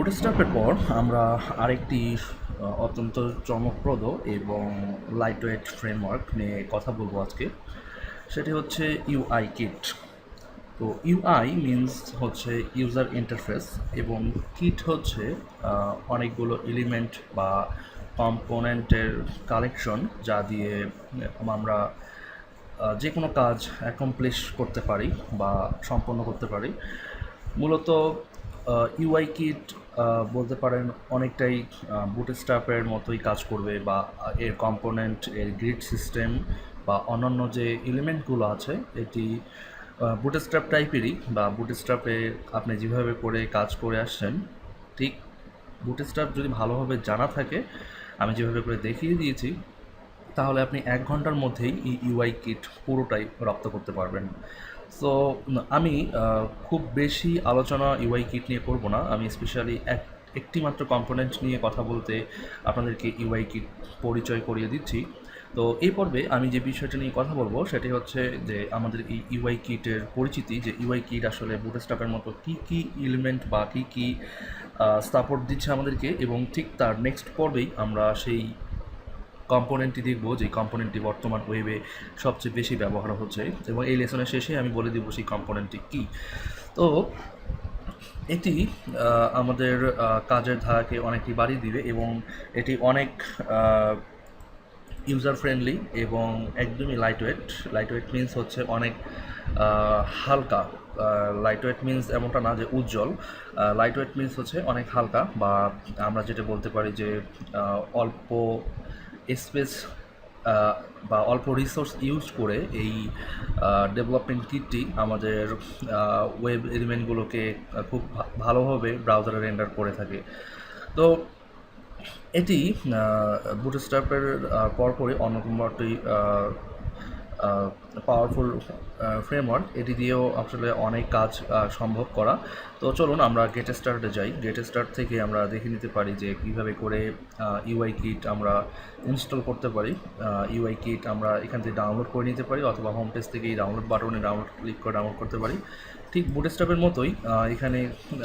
বুটস্ট্র্যাপের পর আমরা আরেকটি অত্যন্ত চমকপ্রদ এবং লাইটওয়েট ফ্রেমওয়ার্ক নিয়ে কথা বলব আজকে। সেটি হচ্ছে ইউআই কিট তো ইউআই মিনস হচ্ছে ইউজার ইন্টারফেস এবং কিট হচ্ছে অনেকগুলো এলিমেন্ট বা কম্পোনেন্টের কালেকশন যা দিয়ে আমরা যে কোনো কাজ অ্যাকমপ্লিশ করতে পারি বা সম্পন্ন করতে পারি। মূলত ইউআই কিট বলতে পারেন অনেকটাই বুটস্ট্র্যাপের মতোই কাজ করবে বা এর কম্পোনেন্ট এর গ্রিড সিস্টেম বা অন্যান্য যে এলিমেন্টগুলো আছে, এটি বুটস্ট্র্যাপ টাইপেরই বা বুটস্ট্র্যাপে আপনি যেভাবে করে কাজ করে আসছেন, ঠিক বুটস্ট্র্যাপ যদি ভালোভাবে জানা থাকে, আমি যেভাবে করে দেখিয়ে দিয়েছি, তাহলে আপনি এক ঘণ্টার মধ্যেই এই ইউআই কিট পুরোটাই রপ্ত করতে পারবেন। সো আমি খুব বেশি আলোচনা ইউআই কিট নিয়ে করব না। আমি স্পেশালি এক একটি মাত্র কম্পোনেন্ট নিয়ে কথা বলতে আপনাদেরকে ইউআই কিট পরিচয় করিয়ে দিচ্ছি। তো, এই পর্বে আমি যে বিষয়টা নিয়ে কথা বলব সেটি হচ্ছে যে আমাদের এই ইউআই কিটের পরিচিতি, যে ইউআই কিট আসলে বুটস্ট্র্যাপের মতো কী কী এলিমেন্ট বা কী কী সাপোর্ট দিচ্ছে আমাদেরকে এবং ঠিক তার নেক্সট পর্বেই আমরা সেই কম্পোনেন্টটি দেখব যে কম্পোনেন্টটি বর্তমান ওয়েবে সবচেয়ে বেশি ব্যবহার হচ্ছে এবং এই লেসনের শেষে আমি বলে দিব সেই কম্পোনেন্টটি কী। তো এটি আমাদের কাজের ধারাকে অনেকটি বাড়িয়ে দিবে এবং এটি অনেক ইউজার ফ্রেন্ডলি এবং একদমই লাইটওয়েট লাইটওয়েট মিন্স হচ্ছে অনেক হালকা লাইটওয়েট মিন্স এমনটা না যে উজ্জ্বল। লাইটওয়েট মিন্স হচ্ছে অনেক হালকা বা আমরা যেটা বলতে পারি যে অল্প স্পেস বা অল্প রিসোর্স ইউজ করে এই ডেভেলপমেন্ট কিটটি আমাদের ওয়েব এলিমেন্টগুলোকে খুব ভালোভাবে ব্রাউজারে রেন্ডার করে থাকে। তো এটি বুটস্ট্র্যাপের পরপরই অন্যতম একটি পাওয়ারফুল ফ্রেমওয়ার্ক এটি দিয়েও আসলে অনেক কাজ সম্ভব করা। তো চলুন আমরা গেট স্টার্টে যাই। গেট স্টার্ট থেকে আমরা দেখে নিতে পারি যে কীভাবে করে ইউআই কিট আমরা ইনস্টল করতে পারি। ইউআই কিট আমরা এখান থেকে ডাউনলোড করে নিতে পারি অথবা হোম পেজ থেকে এই ডাউনলোড বাটনে ডাউনলোড ক্লিক করে ডাউনলোড করতে পারি। ঠিক বুটস্ট্র্যাপের মতোই এখানে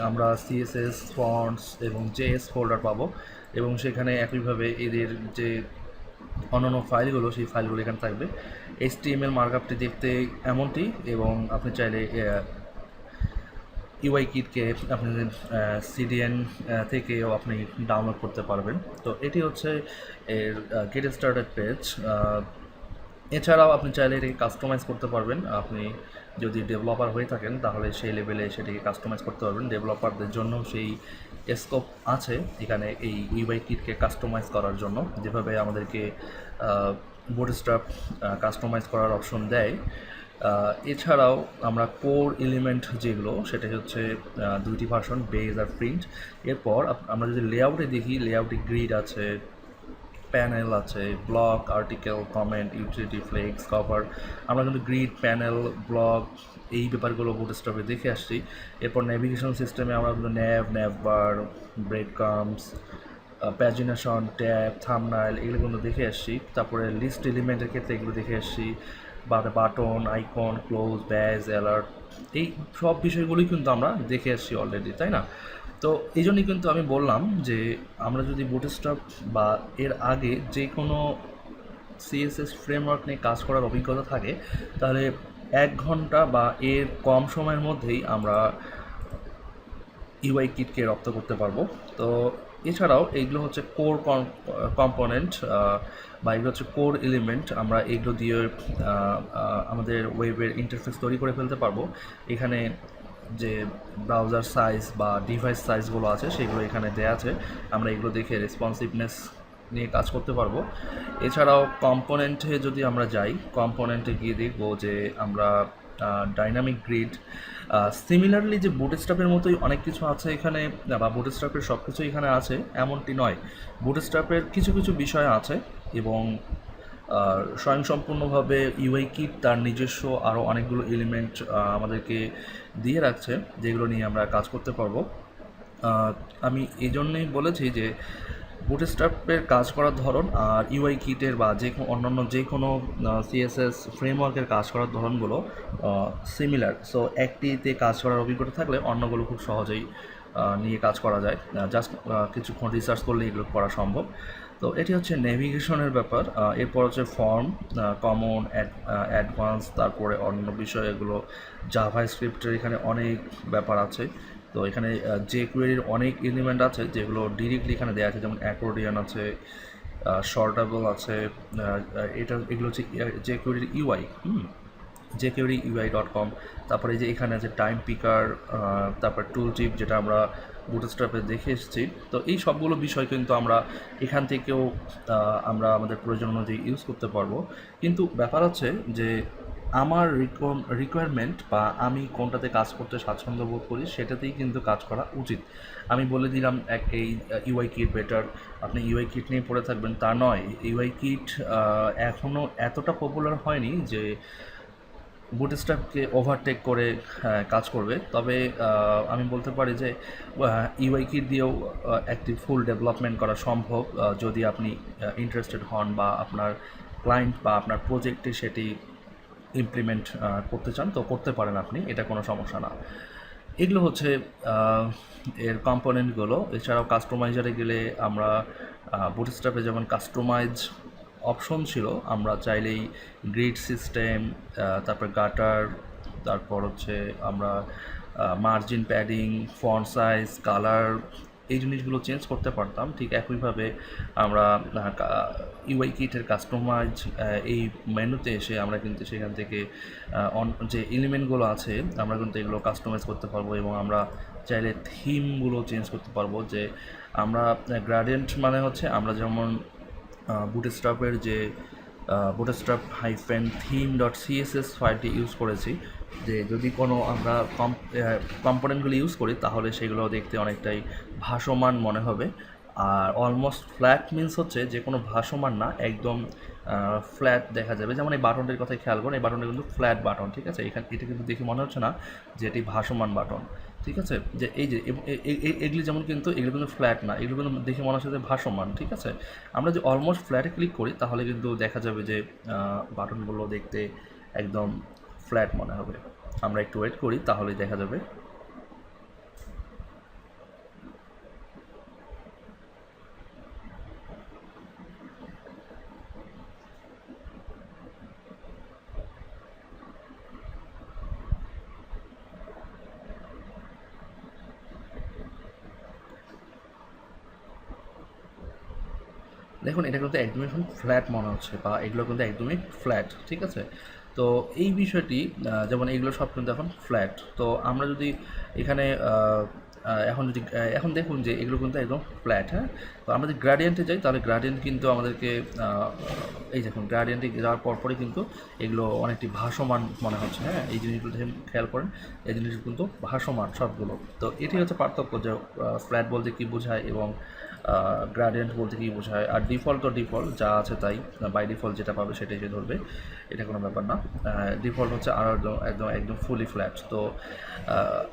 আমরা সিএসএস ফন্টস এবং জেএস ফোল্ডার পাবো এবং সেখানে একইভাবে এদের যে অন্যান্য ফাইলগুলো, সেই ফাইলগুলো এখানে থাকবে। এইচ টি এম মার্কআপটি দেখতে এমনটি এবং আপনি চাইলে ইউআই কিটকে আপনি সিডিএন থেকেও আপনি ডাউনলোড করতে পারবেন। তো এটি হচ্ছে এর গেট স্টার্টেড পেজ এছাড়াও আপনি চাইলে এটাকে কাস্টমাইজ করতে পারবেন। আপনি যদি ডেভেলপার হয়ে থাকেন, তাহলে সেই লেভেলে সেটাকে কাস্টমাইজ করতে পারবেন। ডেভেলপারদের জন্য সেই স্কোপ আছে এখানে এই ইউআই কিটকে কাস্টমাইজ করার জন্য। যেভাবে আমাদেরকে বুটস্ট্র্যাপ কাস্টমাইজ করার অপশন দেয়। এছাড়াও আমরা কোর এলিমেন্ট যেগুলো সেটা হচ্ছে দুইটি ভার্সন বেজ আর প্রিন্ট এরপর আমরা যদি লেআউটে দেখি লেআউটে গ্রিড আছে প্যানেল আছে, blog, article, comment, utility, flex, cover. আমরা কিন্তু গ্রিড, প্যানেল, ব্লগ এই ব্যাপারগুলো বুটস্ট্রাপে দেখে আসছি। এরপর নেভিগেশন সিস্টেমে আমরা কিন্তু nav nav bar breadcrumbs pagination tab thumbnail এগুলো কিন্তু দেখে আসছি। তারপরে লিস্ট এলিমেন্টের ক্ষেত্রে এগুলো দেখে আসছি। Button icon close badge alert এই সব বিষয়গুলোই কিন্তু আমরা দেখে আসছি অলরেডি তাই না? তো এই জন্যই কিন্তু আমি বললাম যে আমরা যদি বুটস্ট্রাপ বা এর আগে যে কোনো সিএসএস ফ্রেমওয়ার্ক নিয়ে কাজ করার অভিজ্ঞতা থাকে, তাহলে এক ঘণ্টা বা এর কম সময়ের মধ্যেই আমরা ইউআই কিটকে রপ্ত করতে পারব। তো এছাড়াও এইগুলো হচ্ছে কোর কম্পোনেন্ট বা এগুলো হচ্ছে কোর এলিমেন্ট আমরা এগুলো দিয়ে আমাদের ওয়েবের ইন্টারফেস তৈরি করে ফেলতে পারব। এখানে যে ব্রাউজার সাইজ বা ডিভাইস সাইজগুলো আছে, সেগুলো এখানে দেওয়া আছে। আমরা এগুলো দেখে রেসপন্সিভনেস নিয়ে কাজ করতে পারব। এছাড়াও কম্পোনেন্টে যদি আমরা যাই কম্পোনেন্টে গিয়ে দেখব যে আমরা ডাইনামিক গ্রিড সিমিলারলি যে বুটস্ট্রাপের মতোই অনেক কিছু আছে এখানে, বা বুটস্ট্রাপের সব কিছু এখানে আছে, এমনটি নয়। বুটস্ট্রাপের কিছু কিছু বিষয় আছে এবং স্বয়ংসম্পূর্ণভাবে ইউআই কিট তার নিজস্ব আরও অনেকগুলো এলিমেন্ট আমাদেরকে দিয়ে রাখছে, যেগুলো নিয়ে আমরা কাজ করতে পারব। আমি এই জন্যই বলেছি যে বুটস্ট্র্যাপের কাজ করার ধরন আর ইউআই কিটের বা যে অন্যান্য যে কোনো সিএসএস ফ্রেমওয়ার্কের কাজ করার ধরনগুলো সিমিলার সো একটিতে কাজ করার অভিজ্ঞতা থাকলে অন্যগুলো খুব সহজেই নিয়ে কাজ করা যায়। জাস্ট কিছুক্ষণ রিসার্চ করলে এগুলো করা সম্ভব। তো এটি হচ্ছে নেভিগেশনের ব্যাপার। এরপর হচ্ছে ফর্ম কমন অ্যাডভান্স তারপরে অন্য বিষয় এগুলো জাভা স্ক্রিপ্টের এখানে অনেক ব্যাপার আছে। তো এখানে যে কোয়েরির অনেক এলিমেন্ট আছে, যেগুলো ডিরেক্টলি এখানে দেওয়া আছে, যেমন অ্যাকোর্ডিয়ান আছে শর্টেবল আছে এটা, এগুলো হচ্ছে যে কোয়েরির ইউআই হুম, যে কেউরি ইউআই ডট কম তারপরে এই যে এখানে আছে টাইম পিকার তারপর টুল টিপ যেটা আমরা বুটস্ট্র্যাপে দেখে এসেছি, তো এই সবগুলো বিষয় কিন্তু আমরা এখান থেকেও আমরা আমাদের প্রয়োজন অনুযায়ী ইউজ করতে পারব। কিন্তু ব্যাপার হচ্ছে যে আমার রিকোয়ারমেন্ট বা আমি কোনটাতে কাজ করতে স্বাচ্ছন্দ্য বোধ করি সেটাতেই কিন্তু কাজ করা উচিত। আমি বলে দিলাম এক এই ইউআই কিট বেটার আপনি ইউআই কিট নিয়ে পড়ে থাকবেন। তা নয় ইউআই কিট এখনও এতটা পপুলার হয়নি যে বুটস্ট্র্যাপকে ওভারটেক করে হ্যাঁ, কাজ করবে। তবে আমি বলতে পারি যে ইউআই কিট দিয়েও একটি ফুল ডেভেলপমেন্ট করা সম্ভব যদি আপনি ইন্টারেস্টেড হন বা আপনার ক্লায়েন্ট বা আপনার প্রজেক্টে সেটি ইমপ্লিমেন্ট করতে চান, তো করতে পারেন আপনি, এটা কোনো সমস্যা না। এগুলো হচ্ছে এর কম্পোনেন্টগুলো এছাড়াও কাস্টমাইজারে গেলে আমরা বুটস্ট্র্যাপে যেমন কাস্টমাইজ অপশন ছিল, আমরা চাইলেই গ্রিড সিস্টেম তারপর গাটার তারপর হচ্ছে আমরা margin padding font size colour এই জিনিসগুলো চেঞ্জ করতে পারতাম। ঠিক একইভাবে আমরা ইউআই কিটের কাস্টমাইজ এই মেনুতে এসে আমরা কিন্তু সেখান থেকে অন- যে এলিমেন্টগুলো আছে, আমরা কিন্তু এগুলো কাস্টমাইজ করতে পারব এবং আমরা চাইলে থিমগুলো চেঞ্জ করতে পারব যে আমরা গ্রাডিয়েন্ট মানে হচ্ছে আমরা যেমন বুটস্ট্রাপের যে Bootstrap hyphen theme dot CSS ফাইলটি ইউজ করেছি যে যদি কোনো আমরা কম কম্পোনেন্টগুলো ইউজ করি, তাহলে সেগুলো দেখতে অনেকটাই ভাসমান মনে হবে। আর অলমোস্ট ফ্ল্যাট মিন্স হচ্ছে যে কোনো ভাসমান না, একদম ফ্ল্যাট দেখা যাবে। যেমন এই বাটনটির কথাই খেয়াল করুন, এই বাটনটা কিন্তু ফ্ল্যাট বাটন ঠিক আছে? এখানে এটা কিন্তু দেখে মনে হচ্ছে না যে এটি ভাসমান বাটন ঠিক আছে? যে এই যে এগুলি যেমন কিন্তু, এগুলো কিন্তু ফ্ল্যাট না, এগুলো কিন্তু দেখে মনে হচ্ছে যে ভাসমান, ঠিক আছে? আমরা যে অলমোস্ট ফ্ল্যাটে ক্লিক করি, তাহলে কিন্তু দেখা যাবে যে বাটনগুলো দেখতে একদম ফ্ল্যাট মনে হবে। আমরা একটু ওয়েট করি তাহলেই দেখা যাবে। দেখুন, এটা কিন্তু একদমই ফ্ল্যাট মনে হচ্ছে, বা এগুলো কিন্তু একদমই ফ্ল্যাট, ঠিক আছে? তো এই বিষয়টি যেমন এইগুলো সব কিন্তু এখন ফ্ল্যাট তো আমরা যদি এখানে এখন যদি এখন দেখুন যে এগুলো কিন্তু একদম ফ্ল্যাট হ্যাঁ? তো আমরা যদি গ্রাডিয়েন্টে যাই, তাহলে গ্রাডিয়েন্ট কিন্তু আমাদেরকে এই দেখুন গ্রাডিয়েন্টে যাওয়ার পরপরই কিন্তু এগুলো অনেকটি ভাসমান মনে হচ্ছে হ্যাঁ? এই জিনিসগুলো খেয়াল করেন, এই জিনিসগুলো কিন্তু ভাসমান সবগুলো। তো এটি হচ্ছে পার্থক্য যে ফ্ল্যাট বলতে কী বোঝায় এবং গ্রাডিয়েন্ট বলতে কী বোঝায়। আর ডিফল্ট তো ডিফল্ট যা আছে তাই বাই ডিফল্ট যেটা পাবে সেটাই সে ধরবে, এটা কোনো ব্যাপার না। ডিফল্ট হচ্ছে আরও একদম একদম একদম ফুলি ফ্ল্যাট তো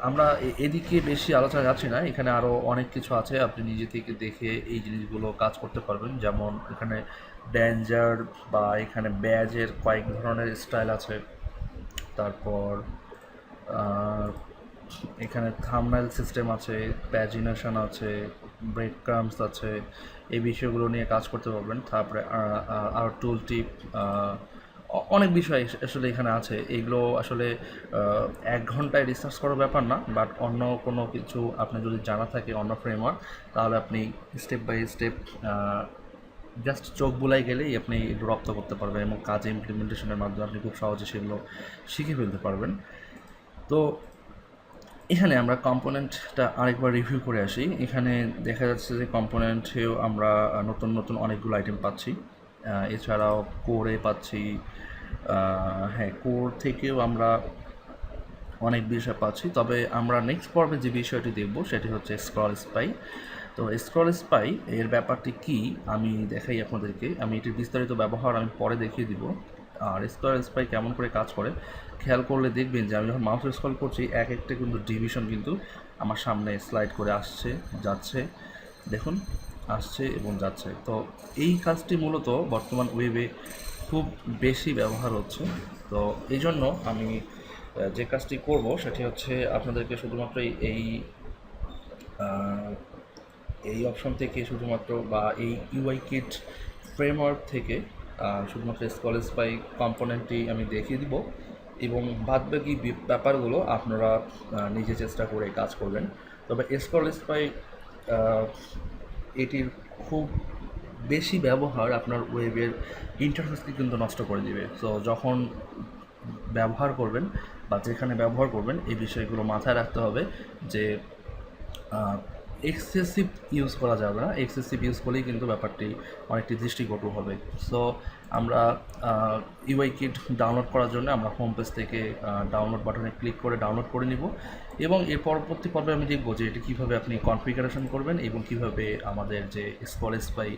আমরা এদিকে বেশি আলোচনা যাচ্ছি না। এখানে আরও অনেক কিছু আছে। আপনি নিজে থেকে দেখে এই জিনিসগুলো কাজ করতে পারবেন। যেমন এখানে ড্যাঞ্জার বা এখানে ব্যাজের কয়েক ধরনের স্টাইল আছে। তারপর এখানে থামনাইল সিস্টেম আছে প্যাজিনেশন আছে ব্রেক ক্রামস আছে। এই বিষয়গুলো নিয়ে কাজ করতে পারবেন। তারপরে আর টুল টিপ অনেক বিষয় আসলে এখানে আছে। এগুলো আসলে এক ঘন্টায় রিসার্চ করার ব্যাপার না বাট অন্য কোনো কিছু আপনি যদি জানা থাকে, অন্য ফ্রেমওয়ার্ক তাহলে আপনি স্টেপ বাই স্টেপ জাস্ট চোখ বুলাই গেলেই আপনি এগুলো রপ্ত করতে পারবেন এবং কাজে ইমপ্লিমেন্টেশনের মাধ্যমে আপনি খুব সহজে সেগুলো শিখে ফেলতে পারবেন। তো এখানে আমরা কম্পোনেন্টটা আরেকবার রিভিউ করে আসি। এখানে দেখা যাচ্ছে যে কম্পোনেন্টেও আমরা নতুন নতুন অনেকগুলো আইটেম পাচ্ছি। এছাড়াও কোরে পাচ্ছি। হ্যাঁ কোর থেকেও আমরা অনেক বিষয় পাচ্ছি। তবে আমরা নেক্সট পর্বে যে বিষয়টি দেখব, সেটি হচ্ছে স্ক্রল স্পাই তো স্ক্রল স্পাই এর ব্যাপারটি কি? আমি দেখাই আপনাদেরকে। আমি এটির বিস্তারিত ব্যবহার আমি পরে দেখিয়ে দিব। আর স্ক্রল স্পাই কেমন করে কাজ করে, খেয়াল করলে দেখবেন যে আমি যখন মাউস স্কল করছি, এক একটা কিন্তু ডিভিশন কিন্তু আমার সামনে স্লাইড করে আসছে, যাচ্ছে। দেখুন আসছে এবং যাচ্ছে। তো এই কাজটি মূলত বর্তমান ওয়েবে খুব বেশি ব্যবহার হচ্ছে। তো এই জন্য আমি যে কাজটি করব সেটি হচ্ছে আপনাদেরকে শুধুমাত্র এই- এই অপশন থেকে শুধুমাত্র বা এই ইউআই কিট ফ্রেমওয়ার্ক থেকে শুধুমাত্র স্কলেজ বাই কম্পোনেন্টটি আমি দেখিয়ে দিব এবং বাদবাকি বি- ব্যাপারগুলো আপনারা নিজে চেষ্টা করে কাজ করবেন। তবে স্কলেজ বাই এটির খুব বেশি ব্যবহার আপনার ওয়েবের ইন্টারফেসকে কিন্তু নষ্ট করে দেবে। সো যখন ব্যবহার করবেন বা যেখানে ব্যবহার করবেন, এই বিষয়গুলো মাথায় রাখতে হবে যে এক্সেসিভ ইউজ করা যাবে না। এক্সেসিভ ইউজ করলেই কিন্তু ব্যাপারটি অনেকটি দৃষ্টিকটু হবে। সো আমরা ইউআই কিট ডাউনলোড করার জন্য আমরা হোম পেজ থেকে ডাউনলোড বাটনে ক্লিক করে ডাউনলোড করে নিব। এবং এর পরবর্তী পর্বে আমি দেখব যে এটি কীভাবে আপনি কনফিগারেশন করবেন এবং কীভাবে আমাদের যে স্কলেজ বাই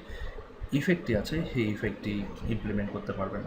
ইফেক্টটি আছে, সেই ইফেক্টটি ইমপ্লিমেন্ট করতে পারবেন।